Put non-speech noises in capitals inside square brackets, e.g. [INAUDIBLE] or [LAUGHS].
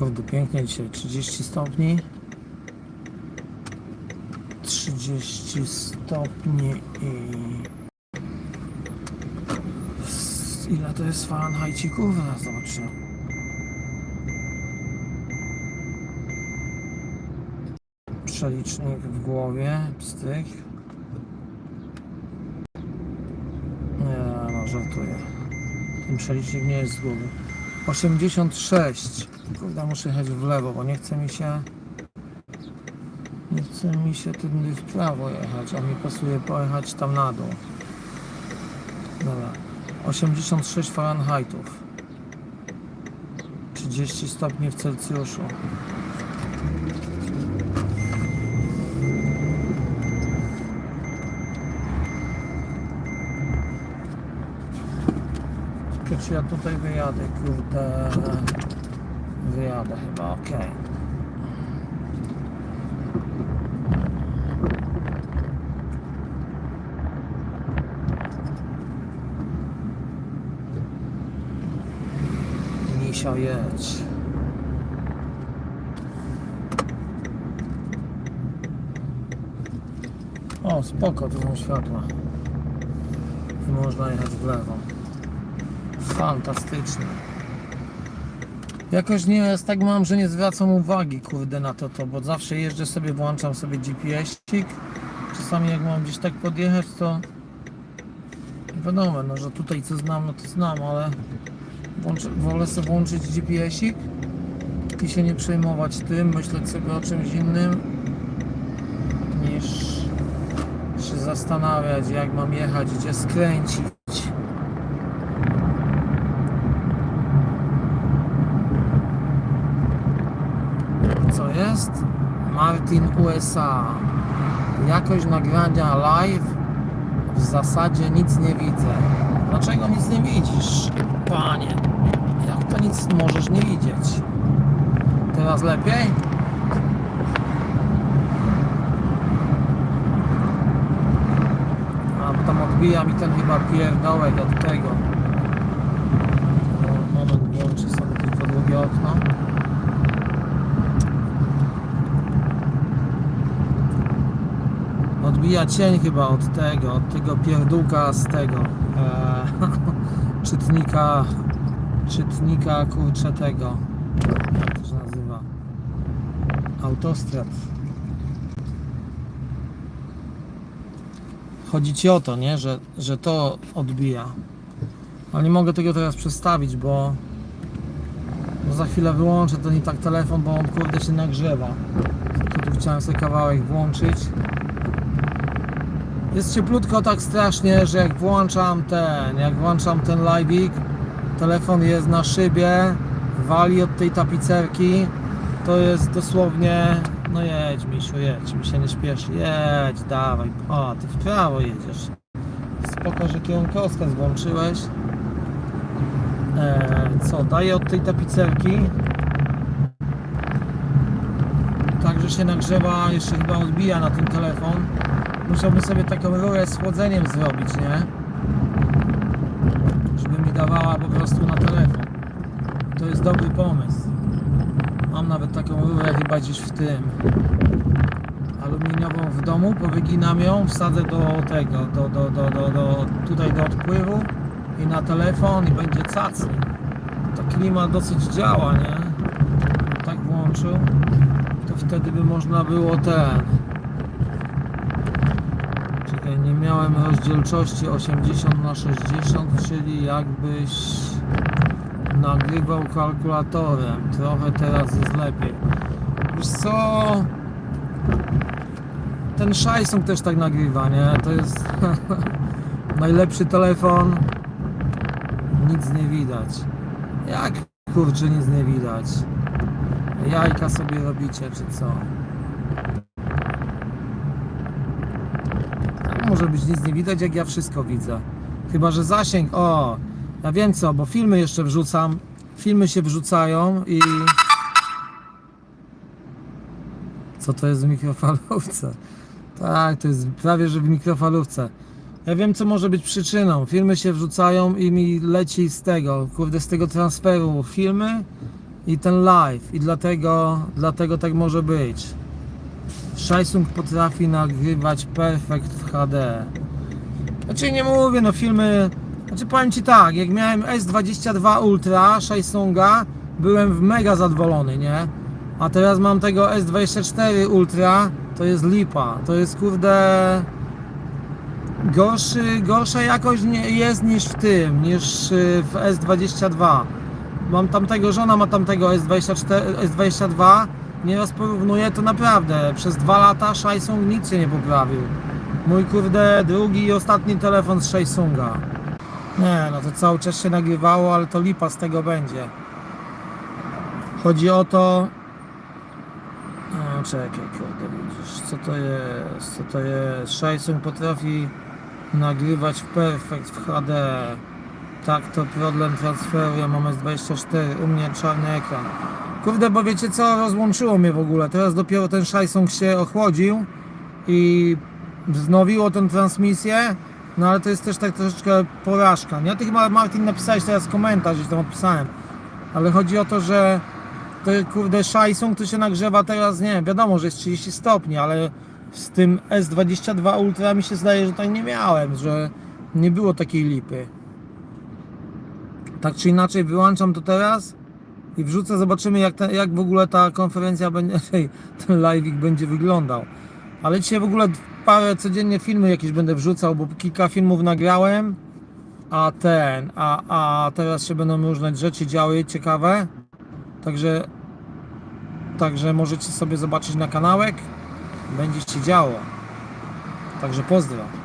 Kurde, pięknie dzisiaj. 30 stopni. 30 stopni i... Ile to jest Fahrenheicików? Zaraz zobaczymy. Przelicznik w głowie, pstryk. Nie, no żartuję. Ten przelicznik nie jest z głowy. 86. Kurde, muszę jechać w lewo, bo nie chce mi się... Nie chce mi się tędy w prawo jechać, a mi pasuje pojechać tam na dół. Dobra. 86 Fahrenheitów. 30 stopni w Celsjuszu. Czekaj, Czy ja tutaj wyjadę, kurde. Wyjadę chyba, okej. Misia jedź. O, spoko, tu są światła. Można jechać w lewo. Fantastycznie. Jakoś nie jest tak mam, że nie zwracam uwagi kurde na to, to bo zawsze jeżdżę sobie, włączam sobie GPS-cik. Czasami jak mam gdzieś tak podjechać, to wiadomo, no, że tutaj co znam, no to znam, ale wolę sobie włączyć GPS-ik i się nie przejmować tym, myśleć sobie o czymś innym niż się zastanawiać jak mam jechać, gdzie skręcić. Co jest? Martin USA. Jakość nagrania live w zasadzie nic nie widzę. Dlaczego nic nie widzisz, panie? Jak to nic możesz nie widzieć? Teraz lepiej? A tam odbija mi ten chyba pierdołek od tego. Moment, włączę sobie tylko drugie okno. Odbija cień chyba od tego, od tego pierdółka z tego e, [LAUGHS] czytnika, czytnika kurczę tego, jak to się nazywa, autostrad. Chodzi ci o to, nie, że, że to odbija. Ale nie mogę tego teraz przestawić, bo, bo za chwilę wyłączę ten i tak telefon, bo on kurde się nagrzewa. Tu chciałem sobie kawałek włączyć. Jest cieplutko tak strasznie, że jak włączam ten, jak włączam ten live'ik, telefon jest na szybie, wali od tej tapicerki, to jest dosłownie, no jedź misiu, jedź, mi się nie śpieszy, jedź, dawaj, o, ty w prawo jedziesz. Spoko, że kierunkowskaz włączyłeś. Eee, co, daję od tej tapicerki. Także się nagrzewa, jeszcze chyba odbija na ten telefon. Musiałbym sobie taką rurę z chłodzeniem zrobić, nie? Żeby mi dawała po prostu na telefon. To jest dobry pomysł. Mam nawet taką rurę chyba gdzieś w tym. Aluminiową w domu, powyginam ją, wsadzę do tego, do, do, do, do, do, tutaj do odpływu i na telefon i będzie cacy. To klima dosyć działa, nie? Tak włączył, to wtedy by można było ten nie miałem rozdzielczości 80 na 60, czyli jakbyś nagrywał kalkulatorem. Trochę teraz jest lepiej. Wiesz co? Ten Samsung też tak nagrywa, nie? To jest [LAUGHS] najlepszy telefon. Nic nie widać. Jak kurczę nic nie widać? Jajka sobie robicie, czy co? Tak może być nic nie widać, jak ja wszystko widzę. Chyba, że zasięg. O, ja wiem co, bo filmy jeszcze wrzucam. Filmy się wrzucają i. Co to jest w mikrofalówce? Tak, to jest prawie że w mikrofalówce. Ja wiem, co może być przyczyną. Filmy się wrzucają i mi leci z tego, kurde, z tego transferu filmy i ten live i dlatego, dlatego tak może być. Samsung potrafi nagrywać perfekt w HD. Znaczy nie mówię, no filmy, znaczy powiem Ci tak, jak miałem S22 Ultra Samsunga, byłem w mega zadowolony, nie? A teraz mam tego S24 Ultra, to jest lipa, to jest kurde gorszy, gorsza jakość nie jest niż w tym, niż y, w S22. Mam tamtego, żona ma tamtego S24, S22, nieraz porównuję, to naprawdę przez dwa lata Samsung nic się nie poprawił. Mój kurde drugi i ostatni telefon z Samsunga. Nie, no to cały czas się nagrywało, ale to lipa z tego będzie. Chodzi o to... No, czekaj, kurde, widzisz, co to jest, co to jest. Samsung potrafi nagrywać w perfekt w HD. Tak, to problem transferu, ja mam S24, u mnie czarny ekran. Kurde, bo wiecie co, rozłączyło mnie w ogóle. Teraz dopiero ten Samsung się ochłodził i wznowiło tę transmisję. No ale to jest też tak troszeczkę porażka. Nie? Ty chyba Martin napisałeś teraz komentarz, że tam odpisałem. Ale chodzi o to, że to kurde Samsung to się nagrzewa teraz, nie wiadomo, że jest 30 stopni, ale z tym S22 Ultra mi się zdaje, że tak nie miałem, że nie było takiej lipy. Tak czy inaczej wyłączam to teraz i wrzucę, zobaczymy jak, jak w ogóle ta konferencja będzie, [LAUGHS] ten live'ik będzie wyglądał. Ale dzisiaj w ogóle parę codziennie filmy jakieś będę wrzucał, bo kilka filmów nagrałem, a ten, a, a teraz się będą różne rzeczy działy ciekawe. Także, także możecie sobie zobaczyć na kanałek. Będzie się działo. Także pozdro.